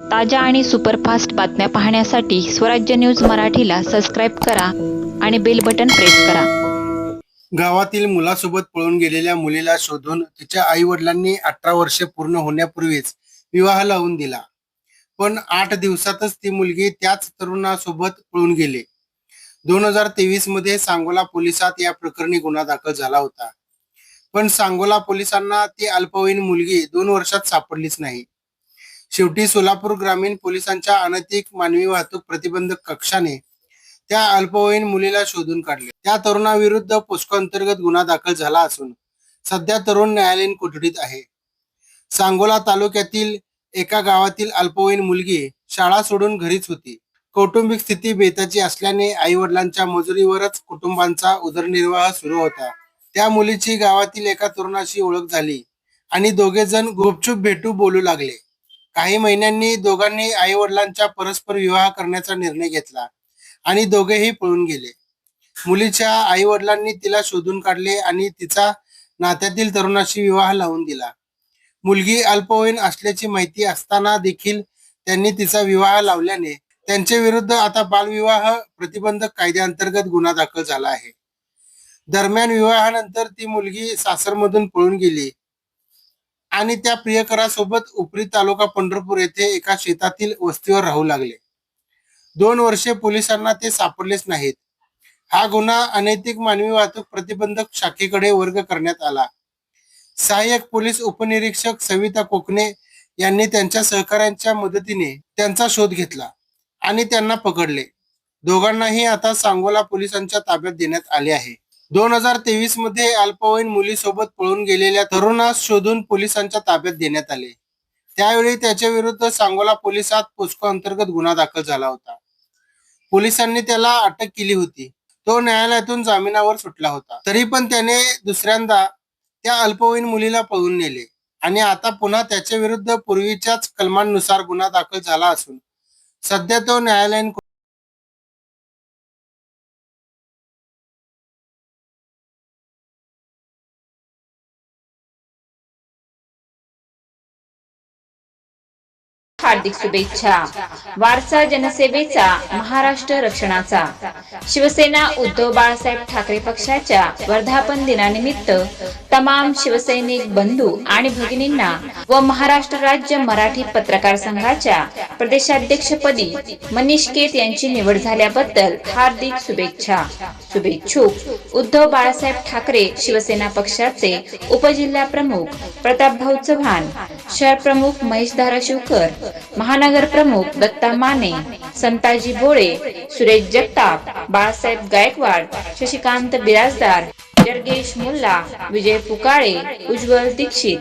ताज्या आणि सुपरफास्ट बातम्या पाहण्यासाठी स्वराज्य न्यूज मराठीला सबस्क्राईब करा आणि बेल बटन प्रेस करा. गावातील मुलासोबत पळून गेलेल्या मुलीला शोधून तिच्या आई वडिलांनी अठरा वर्षे पूर्ण होण्यापूर्वीच विवाह लावून दिला. पण आठ दिवसातच ती मुलगी त्याच तरुणासोबत पळून गेली. दोन हजार तेवीसमध्ये सांगोला पोलिसात या प्रकरणी गुन्हा दाखल झाला होता. पण सांगोला पोलिसांना ती अल्पवयीन मुलगी दोन वर्षात सापडलीच नाही. शेवटी सोलापूर ग्रामीण पोलिसांच्या अनैतिक मानवी वाहतूक प्रतिबंधक कक्षाने त्या अल्पवयीन मुलीला शोधून काढले. त्या तरुणाविरुद्ध पोस्को अंतर्गत गुन्हा दाखल झाला असून सध्या तरुण न्यायालयीन कोठडीत आहे. सांगोला तालुक्यातील एका गावातील अल्पवयीन मुलगी शाळा सोडून घरीच होती. कौटुंबिक स्थिती बेताची असल्याने आई वडिलांच्या मजुरीवरच कुटुंबांचा उदरनिर्वाह सुरू होता. त्या मुलीची गावातील एका तरुणाशी ओळख झाली आणि दोघे जण गुपचूप भेटू बोलू लागले. काही महिन्यांनी दोघांनी आई वडिलांचा परस्पर विवाह करण्याचा निर्णय घेतला आणि दोघेही पळून गेले. मुलीच्या आई वडिलांनी तिला शोधून काढले आणि तिचा नात्यातील तरुणाशी विवाह लावून दिला. मुलगी अल्पवयीन असल्याची माहिती असताना देखील त्यांनी तिचा विवाह लावल्याने त्यांच्या विरुद्ध आता बालविवाह प्रतिबंधक कायद्याअंतर्गत गुन्हा दाखल झाला आहे. दरम्यान विवाहानंतर ती मुलगी सासरमधून पळून गेली. आणि त्या प्रियकरासोबत उपरी तालुका पंढरपूर येथे एका शेतातील वस्तीवर राहू लागले. दोन वर्षे पोलिसांना ते सापडलेच नाहीत. हा गुन्हा अनैतिक मानवी वाहतूक प्रतिबंधक शाखेकडे वर्ग करण्यात आला. सहाय्यक पोलीस उपनिरीक्षक सविता कोकणे यांनी त्यांच्या सहकाऱ्यांच्या मदतीने त्यांचा शोध घेतला आणि त्यांना पकडले. दोघांनाही आता सांगोला पोलिसांच्या ताब्यात देण्यात आले आहे. दोन हजार तेवीसमध्ये अल्पवयीन मुलीसोबत पळून गेलेल्या तरुणास शोधून पोलिसांच्या ताब्यात देण्यात आले. त्यावेळी त्याच्या विरुद्ध सांगोला पोलिसात पोस्को अंतर्गत गुन्हा दाखल झाला होता. पोलिसांनी त्याला अटक केली होती. तो न्यायालयातून जामिनावर सुटला होता. तरी पण त्याने दुसऱ्यांदा त्या अल्पवयीन मुलीला पळून नेले आणि आता पुन्हा त्याच्या विरुद्ध पूर्वीच्याच कलमांनुसार गुन्हा दाखल झाला असून सध्या तो न्यायालयीन हार्दिक शुभेच्छा. वारसा जनसेवेचा महाराष्ट्र रक्षणाचा. शिवसेना उद्धव बाळासाहेब ठाकरे पक्षाच्या वर्धापन दिनानिमित्त तमाम शिवसैनिक बंधू आणि भगिनींना व महाराष्ट्र राज्य मराठी पत्रकार संघाच्या प्रदेशाध्यक्षपदी मनीष केत यांची निवड झाल्याबद्दल हार्दिक शुभेच्छा. शुभेच्छुक. उद्धव बाळासाहेब ठाकरे शिवसेना पक्षाचे उपजिल्हा प्रमुख प्रतापभाऊ चव्हाण शहर प्रमुख महेश धाराशिवकर महानगर प्रमुख दत्ता माने संताजी बोळे सुरेश जगताप बाळासाहेब गायकवाड शशिकांत बिराजदार जर्गेश मुल्ला विजय पुकाळे उज्ज्वल दीक्षित.